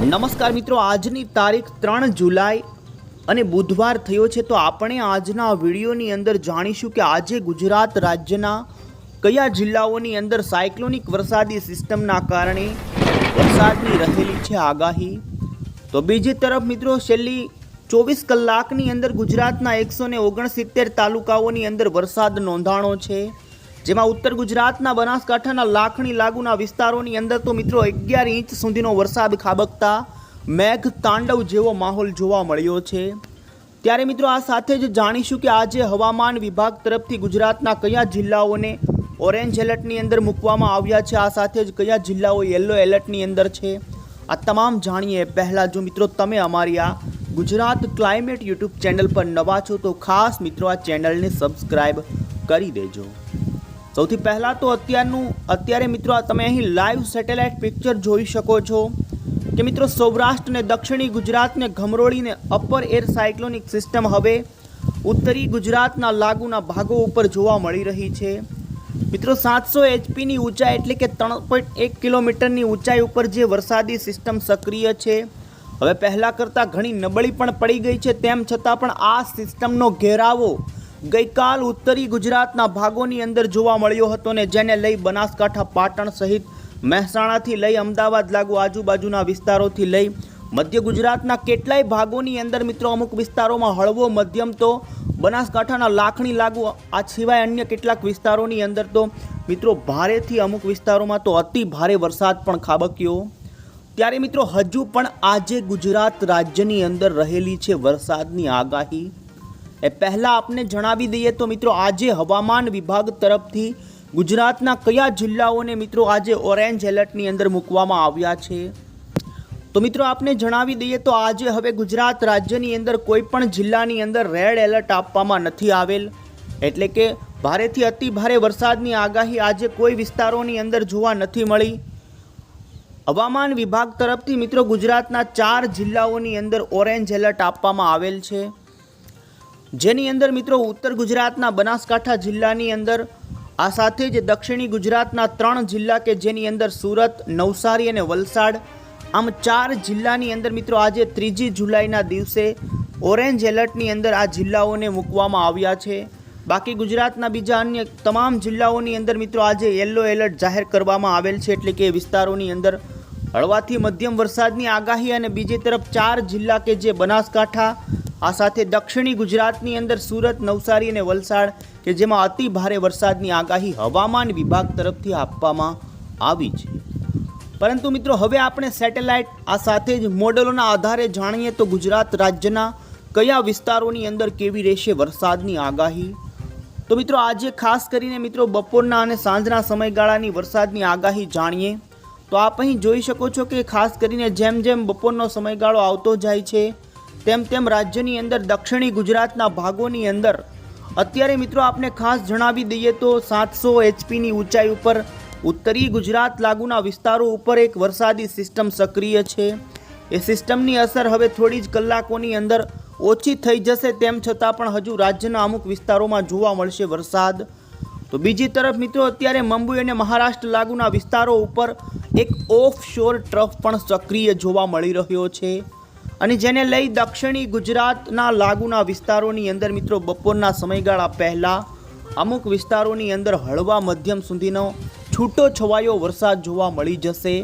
નમસ્કાર મિત્રો, આજની તારીખ ત્રણ જુલાઈ અને બુધવાર થયો છે, તો આપણે આજના વિડીયોની અંદર જાણીશું કે આજે ગુજરાત રાજ્યના કયા જિલ્લાઓની અંદર સાયક્લોનિક વરસાદી સિસ્ટમના કારણે વરસાદની રહેલી છે આગાહી. તો બીજી તરફ મિત્રો, છેલ્લી ચોવીસ કલાકની અંદર ગુજરાતના એકસો ને ઓગણસિત્તેર તાલુકાઓની અંદર વરસાદ નોંધાણો છે. જેમાં ઉત્તર ગુજરાતના બનાસકાંઠાના લાખણી લાગુના વિસ્તારોની અંદર તો મિત્રો અગિયાર ઇંચ સુધીનો વરસાદ ખાબકતા મેઘ તાંડવ જેવો માહોલ જોવા મળ્યો છે. ત્યારે મિત્રો આ સાથે જ જાણીશું કે આજે હવામાન વિભાગ તરફથી ગુજરાતના કયા જિલ્લાઓને ઓરેન્જ એલર્ટની અંદર મૂકવામાં આવ્યા છે, આ સાથે જ કયા જિલ્લાઓ યલો એલર્ટની અંદર છે? આ તમામ જાણીએ. પહેલાં જો મિત્રો તમે અમારી આ ગુજરાત ક્લાઇમેટ યુટ્યુબ ચેનલ પર નવા છો તો ખાસ મિત્રો આ ચેનલને સબસ્ક્રાઈબ કરી દેજો. સૌથી પહેલાં તો અત્યારનું, અત્યારે મિત્રો તમે અહીં લાઈવ સેટેલાઇટ પિક્ચર જોઈ શકો છો કે મિત્રો સૌરાષ્ટ્ર અને દક્ષિણી ગુજરાતને ઘમરોળીને અપર એર સાયક્લોનિક સિસ્ટમ હવે ઉત્તરી ગુજરાતના લાગુના ભાગો ઉપર જોવા મળી રહી છે. મિત્રો સાતસો એચપીની ઊંચાઈ એટલે કે ત્રણ પોઈન્ટ એક કિલોમીટરની ઊંચાઈ ઉપર જે વરસાદી સિસ્ટમ સક્રિય છે. હવે પહેલાં કરતાં ઘણી નબળી પણ પડી ગઈ છે, તેમ છતાં પણ આ સિસ્ટમનો ઘેરાવો ગઈકાલ ઉત્તરી ગુજરાતના ભાગોની અંદર જોવા મળ્યો હતો ને જેને લઈ બનાસકાંઠા, પાટણ સહિત મહેસાણાથી લઈ અમદાવાદ લાગુ આજુબાજુના વિસ્તારોથી લઈ મધ્ય ગુજરાતના કેટલાય ભાગોની અંદર મિત્રો અમુક વિસ્તારોમાં હળવો મધ્યમ તો બનાસકાંઠાના લાખણી લાગુ, આ સિવાય અન્ય કેટલાક વિસ્તારોની અંદર તો મિત્રો ભારેથી અમુક વિસ્તારોમાં તો અતિ ભારે વરસાદ પણ ખાબક્યો. ત્યારે મિત્રો હજુ પણ આજે ગુજરાત રાજ્યની અંદર રહેલી છે વરસાદની આગાહી. એ પહેલાં આપને જણાવી દઈએ તો મિત્રો આજે હવામાન વિભાગ તરફથી ગુજરાતના કયા જિલ્લાઓને મિત્રો આજે ઓરેન્જ એલર્ટની અંદર મૂકવામાં આવ્યા છે? તો મિત્રો આપને જણાવી દઈએ તો આજે હવે ગુજરાત રાજ્યની અંદર કોઈ પણ જિલ્લાની અંદર રેડ એલર્ટ આપવામાં નથી આવેલ. એટલે કે ભારેથી અતિ ભારે વરસાદની આગાહી આજે કોઈ વિસ્તારોની અંદર જોવા નથી મળી. હવામાન વિભાગ તરફથી મિત્રો ગુજરાતના ચાર જિલ્લાઓની અંદર ઓરેન્જ એલર્ટ આપવામાં આવેલ છે. જેની અંદર મિત્રો ઉત્તર ગુજરાતના બનાસકાંઠા જિલ્લાની અંદર, આ સાથે જ દક્ષિણી ગુજરાતના ત્રણ જિલ્લા કે જેની અંદર સુરત, નવસારી અને વલસાડ, આમ ચાર જિલ્લાની અંદર મિત્રો આજે ત્રીજી જુલાઈના દિવસે ઓરેન્જ એલર્ટની અંદર આ જિલ્લાઓને મૂકવામાં આવ્યા છે. બાકી ગુજરાતના બીજા અન્ય તમામ જિલ્લાઓની અંદર મિત્રો આજે યલો એલર્ટ જાહેર કરવામાં આવેલ છે એટલે કે વિસ્તારોની અંદર હળવાથી મધ્યમ વરસાદની આગાહી અને બીજી તરફ ચાર જિલ્લા કે જે બનાસકાંઠા આ સાથે દક્ષિણી ગુજરાતની અંદર સુરત, નવસારી અને વલસાડ કે જેમાં અતિ ભારે વરસાદની આગાહી હવામાન વિભાગ તરફથી આપવામાં આવી છે. પરંતુ મિત્રો, હવે આપણે સેટેલાઇટ આ સાથે જ મોડેલોના આધારે જાણીએ તો ગુજરાત રાજ્યના કયા વિસ્તારોની અંદર કેવી રહેશે વરસાદની આગાહી? તો મિત્રો, આજે ખાસ કરીને મિત્રો, બપોરના અને સાંજના સમયગાળાની વરસાદની આગાહી જાણીએ. તો આપ અહીં જોઈ શકો છો કે ખાસ કરીને જેમ જેમ બપોરનો સમયગાળો આવતો જાય છે તેમ તેમ રાજ્યની અંદર, દક્ષિણી ગુજરાતના ભાગોની અંદર. અત્યારે મિત્રો આપને ખાસ જણાવી દઈએ તો સાતસો એચપીની ઊંચાઈ ઉપર ઉત્તરી ગુજરાત લાગુના વિસ્તારો ઉપર એક વરસાદી સિસ્ટમ સક્રિય છે. એ સિસ્ટમની અસર હવે થોડી જ કલાકોની અંદર ઓછી થઈ જશે, તેમ છતાં પણ હજુ રાજ્યના અમુક વિસ્તારોમાં જોવા મળશે વરસાદ. તો બીજી તરફ મિત્રો, અત્યારે મુંબઈ અને મહારાષ્ટ્ર લાગુના વિસ્તારો ઉપર એક ઓફ શોર ટ્રફ પણ સક્રિય જોવા મળી રહ્યો છે. અને જેને લઈ દક્ષિણી ગુજરાતના લાગુના વિસ્તારોની અંદર મિત્રો બપોરના સમયગાળા પહેલાં અમુક વિસ્તારોની અંદર હળવા મધ્યમ સુધીનો છૂટો છવાયો વરસાદ જોવા મળી જશે.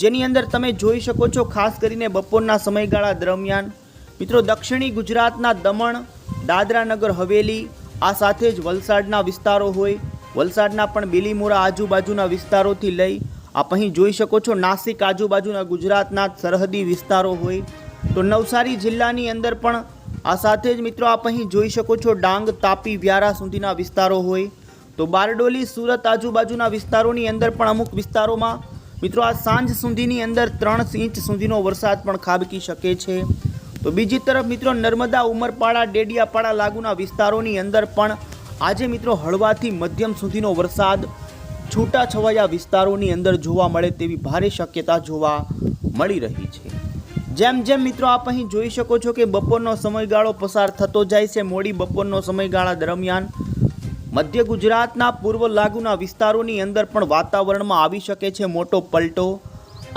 જેની અંદર તમે જોઈ શકો છો, ખાસ કરીને બપોરના સમયગાળા દરમિયાન, મિત્રો દક્ષિણી ગુજરાતના દમણ, દાદરાનગર, હવેલી, આ સાથે જ વલસાડના વિસ્તારો હોય, વલસાડના પણ બિલીમોરા આજુબાજુના વિસ્તારોથી લઈ, આપ અહીં જોઈ શકો છો, નાસિક આજુબાજુના ગુજરાતના સરહદી વિસ્તારો હોય તો નવસારી જિલ્લાની અંદર પણ આ સાથે જ મિત્રો આપ અહીં જોઈ શકો છો ડાંગ, તાપી, વ્યારા સુધીના વિસ્તારો હોય. તો બારડોલી, સુરત આજુબાજુના વિસ્તારોની અંદર પણ અમુક વિસ્તારોમાં મિત્રો આ સાંજ સુધીની અંદર ત્રણ ઇંચ સુધીનો વરસાદ પણ ખાબકી શકે છે. તો બીજી તરફ મિત્રો નર્મદા, ઉમરપાડા, ડેડિયાપાડા લાગુના વિસ્તારોની અંદર પણ આજે મિત્રો હળવાથી મધ્યમ સુધીનો વરસાદ છૂટાછવાયા વિસ્તારોની અંદર જોવા મળે તેવી ભારે શક્યતા જોવા મળી રહી છે. જેમ જેમ મિત્રો આપ અહીં જોઈ શકો છો કે બપોરનો સમયગાળો પસાર થતો જાય છે, મોડી બપોરનો સમયગાળા દરમિયાન મધ્ય ગુજરાતના પૂર્વ લાગુના વિસ્તારોની અંદર પણ વાતાવરણમાં આવી શકે છે મોટો પલટો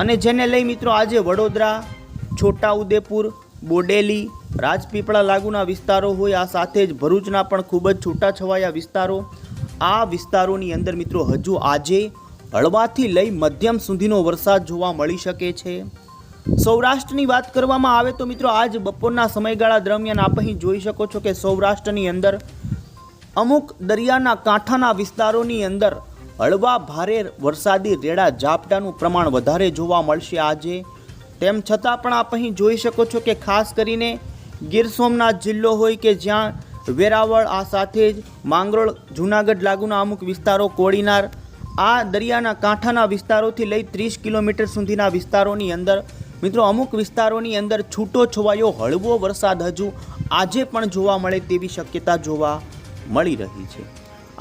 અને જેને લઈ મિત્રો આજે વડોદરા, છોટાઉદેપુર, બોડેલી, રાજપીપળા લાગુના વિસ્તારો હોય, આ સાથે જ ભરૂચના પણ ખૂબ જ છૂટાછવાયા વિસ્તારો, આ વિસ્તારોની અંદર મિત્રો હજુ આજે હળવાથી લઈ મધ્યમ સુધીનો વરસાદ જોવા મળી શકે છે. સૌરાષ્ટ્રની વાત કરવામાં આવે તો મિત્રો આજ બપોરના સમયગાળા દરમિયાન આપ અહીં જોઈ શકો છો કે સૌરાષ્ટ્રની અંદર અમુક દરિયાના કાંઠાના વિસ્તારોની અંદર હળવા ભારે વરસાદી રેડા ઝાપટાનું પ્રમાણ વધારે જોવા મળશે આજે. તેમ છતાં પણ આપ અહીં જોઈ શકો છો કે ખાસ કરીને ગીર સોમનાથ જિલ્લો હોય કે જ્યાં વેરાવળ, આ સાથે જ માંગરોળ, જૂનાગઢ લાગુના અમુક વિસ્તારો કોડીનાર, આ દરિયાના કાંઠાના વિસ્તારોથી લઈ ત્રીસ કિલોમીટર સુધીના વિસ્તારોની અંદર મિત્રો, અમુક વિસ્તારોની અંદર છૂટો છવાયો હળવો વરસાદ હજુ આજે પણ જોવા મળે તેવી શક્યતા જોવા મળી રહી છે.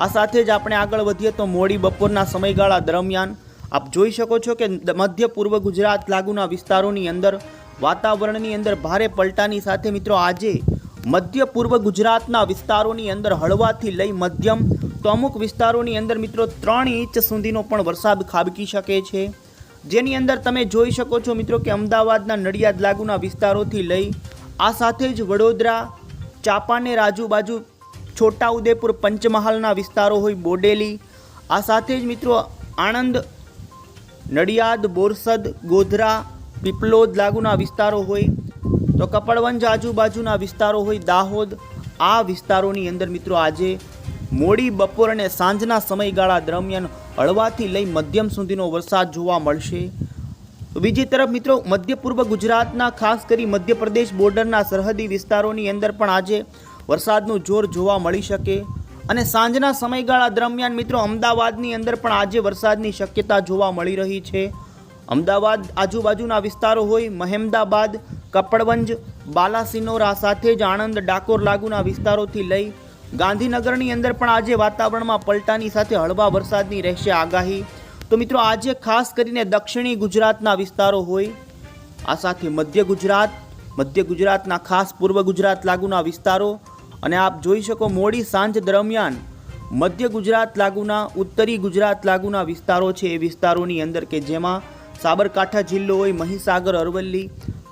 આ સાથે જ આપણે આગળ વધીએ તો મોડી બપોરના સમયગાળા દરમિયાન આપ જોઈ શકો છો કે મધ્ય પૂર્વ ગુજરાત લાગુના વિસ્તારોની અંદર વાતાવરણની અંદર ભારે પલટાની સાથે મિત્રો, આજે મધ્ય પૂર્વ ગુજરાતના વિસ્તારોની અંદર હળવાથી લઈ મધ્યમ તો અમુક વિસ્તારોની અંદર મિત્રો ત્રણ ઇંચ સુધીનો પણ વરસાદ ખાબકી શકે છે. જેની અંદર તમે જોઈ શકો છો મિત્રો કે અમદાવાદના નડિયાદ લાગુના વિસ્તારોથી લઈ આ સાથે જ વડોદરા ચાપાનેર આજુબાજુ છોટાઉદેપુર પંચમહાલના વિસ્તારો હોય બોડેલી, આ સાથે જ મિત્રો આણંદ, નડિયાદ, બોરસદ, ગોધરા પીપલોદ લાગુના વિસ્તારો હોય, તો કપડવંજ આજુબાજુના વિસ્તારો હોય, દાહોદ, આ વિસ્તારોની અંદર મિત્રો આજે મોડી બપોર અને સાંજના સમયગાળા દરમિયાન હળવાથી લઈ મધ્યમ સુધીનો વરસાદ જોવા મળશે. બીજી તરફ મિત્રો મધ્ય પૂર્વ ગુજરાતના ખાસ કરી મધ્યપ્રદેશ બોર્ડરના સરહદી વિસ્તારોની અંદર પણ આજે વરસાદનું જોર જોવા મળી શકે. અને સાંજના સમયગાળા દરમિયાન મિત્રો, અમદાવાદની અંદર પણ આજે વરસાદની શક્યતા જોવા મળી રહી છે. અમદાવાદ આજુબાજુના વિસ્તારો હોય, મહેમદાબાદ, કપડવંજ, બાલાસિનોરા સાથે જ આણંદ, ડાકોર લાગુના વિસ્તારોથી લઈ ગાંધીનગરની અંદર પણ આજે વાતાવરણમાં પલટાની સાથે હળવા વરસાદની રહેશે આગાહી. તો મિત્રો, આજે ખાસ કરીને દક્ષિણી ગુજરાતના વિસ્તારો હોય, આ સાથે મધ્ય ગુજરાત, મધ્ય ગુજરાતના ખાસ પૂર્વ ગુજરાત લાગુના વિસ્તારો અને આપ જોઈ શકો મોડી સાંજ દરમિયાન મધ્ય ગુજરાત લાગુના, ઉત્તરી ગુજરાત લાગુના વિસ્તારો છે એ વિસ્તારોની અંદર કે જેમાં સાબરકાંઠા જિલ્લો હોય, મહીસાગર, અરવલ્લી,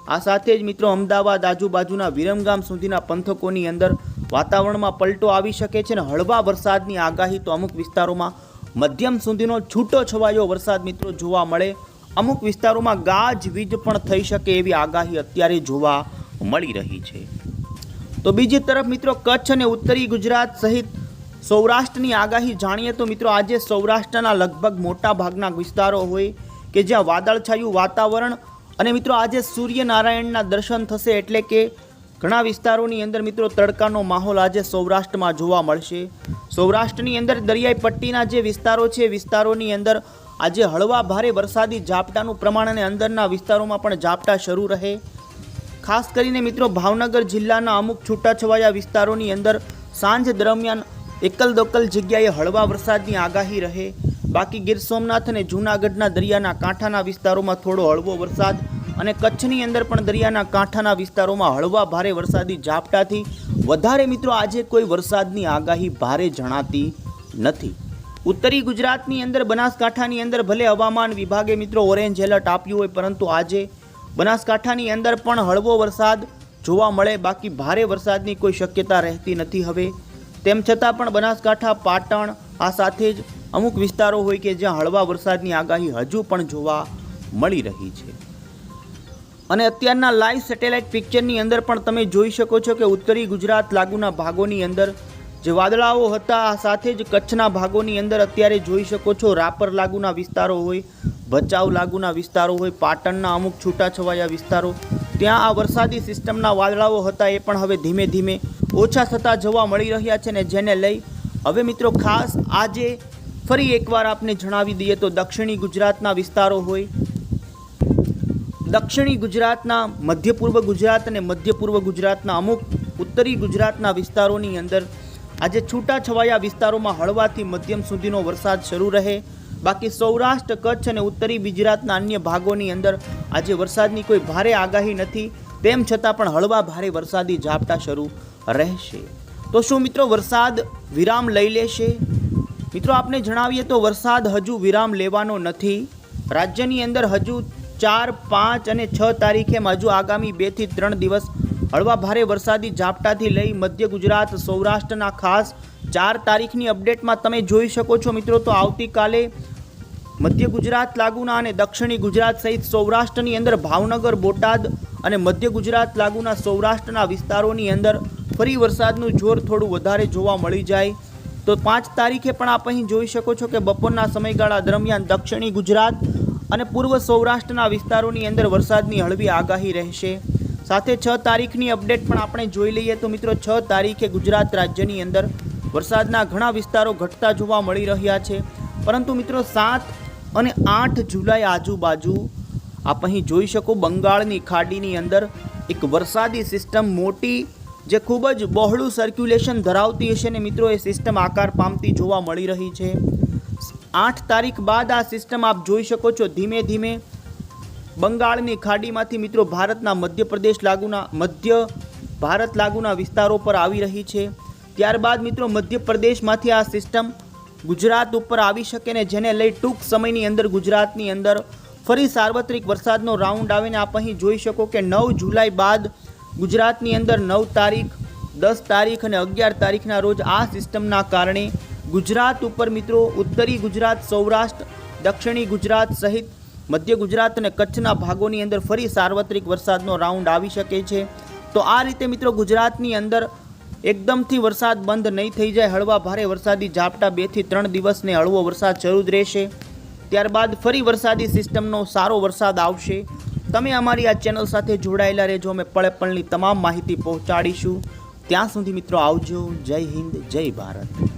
આ સાથે જ મિત્રો અમદાવાદ આજુબાજુના વિરમગામ સુધીના પંથકોની અંદર વાતાવરણમાં પલટો આવી શકે છે અને હળવા વરસાદની આગાહી તો અમુક વિસ્તારોમાં મધ્યમ સુધીનો છૂટો છવાયો વરસાદ મિત્રો જોવા મળે. અમુક વિસ્તારોમાં ગાજ વીજ પણ થઈ શકે એવી આગાહી અત્યારે જોવા મળી રહી છે. તો બીજી તરફ મિત્રો કચ્છ અને ઉત્તરી ગુજરાત સહિત સૌરાષ્ટ્રની આગાહી જાણીએ તો મિત્રો આજે સૌરાષ્ટ્રના લગભગ મોટા ભાગના વિસ્તારો હોય કે જ્યાં વાદળછાયું વાતાવરણ અને મિત્રો આજે સૂર્યનારાયણના દર્શન થશે એટલે કે ઘણા વિસ્તારોની અંદર મિત્રો તડકાનો માહોલ આજે સૌરાષ્ટ્રમાં જોવા મળશે. સૌરાષ્ટ્રની અંદર દરિયાઈ પટ્ટીના જે વિસ્તારો છે વિસ્તારોની અંદર આજે હળવા ભારે વરસાદી ઝાપટાનું પ્રમાણ અને અંદરના વિસ્તારોમાં પણ ઝાપટા શરૂ રહે. ખાસ કરીને મિત્રો ભાવનગર જિલ્લાના અમુક છૂટાછવાયા વિસ્તારોની અંદર સાંજ દરમિયાન એકલ દોકલ જગ્યાએ હળવા વરસાદની આગાહી રહે. બાકી ગીર સોમનાથ અને જૂનાગઢના દરિયાના કાંઠાના વિસ્તારોમાં થોડો હળવો વરસાદ અને કચ્છની અંદર પણ દરિયાના કાંઠાના વિસ્તારોમાં હળવા ભારે વરસાદી ઝાપટાથી વધારે મિત્રો આજે કોઈ વરસાદની આગાહી ભારે જણાતી નથી. ઉત્તરી ગુજરાતની અંદર બનાસકાંઠાની અંદર ભલે હવામાન વિભાગે મિત્રો ઓરેન્જ એલર્ટ આપ્યું હોય પરંતુ આજે બનાસકાંઠાની અંદર પણ હળવો વરસાદ જોવા મળે, બાકી ભારે વરસાદની કોઈ શક્યતા રહેતી નથી હવે. તેમ છતાં પણ બનાસકાંઠા, પાટણ આ સાથે જ અમુક વિસ્તારો હોય કે જ્યાં હળવા વરસાદની આગાહી હજુ પણ જોવા મળી રહી છે. અને અત્યારના લાઈવ સેટેલાઇટ પિક્ચરની અંદર પણ તમે જોઈ શકો છો કે ઉત્તરી ગુજરાત લાગુના ભાગોની અંદર જે વાદળાઓ હતા સાથે જ કચ્છના ભાગોની અંદર અત્યારે જોઈ શકો છો રાપર લાગુના વિસ્તારો હોય, ભચાઉ લાગુના વિસ્તારો હોય, પાટણના અમુક છૂટાછવાયા વિસ્તારો, ત્યાં આ વરસાદી સિસ્ટમના વાદળાઓ હતા એ પણ હવે ધીમે ધીમે ઓછા થતા જોવા મળી રહ્યા છે ને જેને લઈ હવે મિત્રો ખાસ આજે ફરી એકવાર આપને જણાવી દઈએ તો દક્ષિણી ગુજરાતના વિસ્તારો હોય દક્ષિણી ગુજરાતના મધ્ય પૂર્વ ગુજરાત અને મધ્ય પૂર્વ ગુજરાતના અમુક ઉત્તરી ગુજરાતના વિસ્તારોની અંદર આજે છૂટાછવાયા વિસ્તારોમાં હળવાથી મધ્યમ સુધીનો વરસાદ શરૂ રહે. બાકી સૌરાષ્ટ્ર, કચ્છ અને ઉત્તરી ગુજરાતના અન્ય ભાગોની અંદર આજે વરસાદની કોઈ ભારે આગાહી નથી. તેમ છતાં પણ હળવા ભારે વરસાદી ઝાપટા શરૂ રહેશે. તો શું મિત્રો વરસાદ વિરામ લઈ લેશે? મિત્રો આપને જણાવીએ તો વરસાદ હજુ વિરામ લેવાનો નથી. રાજ્યની અંદર હજુ ચાર, પાંચ અને છ તારીખે હજુ આગામી બેથી ત્રણ દિવસ હળવા ભારે વરસાદી ઝાપટાથી લઈ મધ્ય ગુજરાત, સૌરાષ્ટ્રના ખાસ ચાર તારીખની અપડેટમાં તમે જોઈ શકો છો મિત્રો. તો આવતીકાલે મધ્ય ગુજરાત લાગુના અને દક્ષિણી ગુજરાત સહિત સૌરાષ્ટ્રની અંદર ભાવનગર, બોટાદ અને મધ્ય ગુજરાત લાગુના સૌરાષ્ટ્રના વિસ્તારોની અંદર ફરી વરસાદનું જોર થોડું વધારે જોવા મળી જાય. તો પાંચ તારીખે પણ આપ અહીં જોઈ શકો છો કે બપોરના સમયગાળા દરમિયાન દક્ષિણી ગુજરાત અને પૂર્વ સૌરાષ્ટ્રના વિસ્તારોની અંદર વરસાદની હળવી આગાહી રહેશે. સાથે છ તારીખની અપડેટ પણ આપણે જોઈ લઈએ તો મિત્રો છ તારીખે ગુજરાત રાજ્યની અંદર વરસાદના ઘણા વિસ્તારો ઘટતા જોવા મળી રહ્યા છે. પરંતુ મિત્રો સાત અને આઠ જુલાઈ આજુબાજુ આપ અહીં જોઈ શકો બંગાળની ખાડીની અંદર એક વરસાદી સિસ્ટમ મોટી જે ખૂબ જ બહોળું સર્ક્યુલેશન ધરાવતી હશે ને મિત્રો એ સિસ્ટમ આકાર પામતી જોવા મળી રહી છે. આઠ તારીખ બાદ આ સિસ્ટમ આપ જોઈ શકો છો ધીમે ધીમે બંગાળની ખાડીમાંથી મિત્રો ભારતના મધ્યપ્રદેશ લાગુના મધ્ય ભારત લાગુના વિસ્તારો પર આવી રહી છે. ત્યારબાદ મિત્રો મધ્યપ્રદેશમાંથી આ સિસ્ટમ ગુજરાત ઉપર આવી શકે ને જેને લઈ ટૂંક સમયની અંદર ગુજરાતની અંદર ફરી સાર્વત્રિક વરસાદનો રાઉન્ડ આવીને આપ અહીં જોઈ શકો કે નવ જુલાઈ બાદ ગુજરાતની અંદર નવ તારીખ, દસ તારીખ અને અગિયાર તારીખના રોજ આ સિસ્ટમના કારણે ગુજરાત ઉપર મિત્રો ઉત્તરી ગુજરાત, સૌરાષ્ટ્ર, દક્ષિણી ગુજરાત સહિત મધ્ય ગુજરાત અને કચ્છના ભાગોની અંદર ફરી સાર્વત્રિક વરસાદનો રાઉન્ડ આવી શકે છે. તો આ રીતે મિત્રો ગુજરાતની અંદર એકદમથી વરસાદ બંધ નહીં થઈ જાય. હળવા ભારે વરસાદી ઝાપટા બેથી ત્રણ દિવસને હળવો વરસાદ શરૂ જ રહેશે. ત્યારબાદ ફરી વરસાદી સિસ્ટમનો સારો વરસાદ આવશે. તમે અમારી આ ચેનલ સાથે જોડાયેલા રહેજો. અમે પળે પળની તમામ માહિતી પહોંચાડીશું. ત્યાં સુધી મિત્રો આવજો. જય હિન્દ, જય ભારત.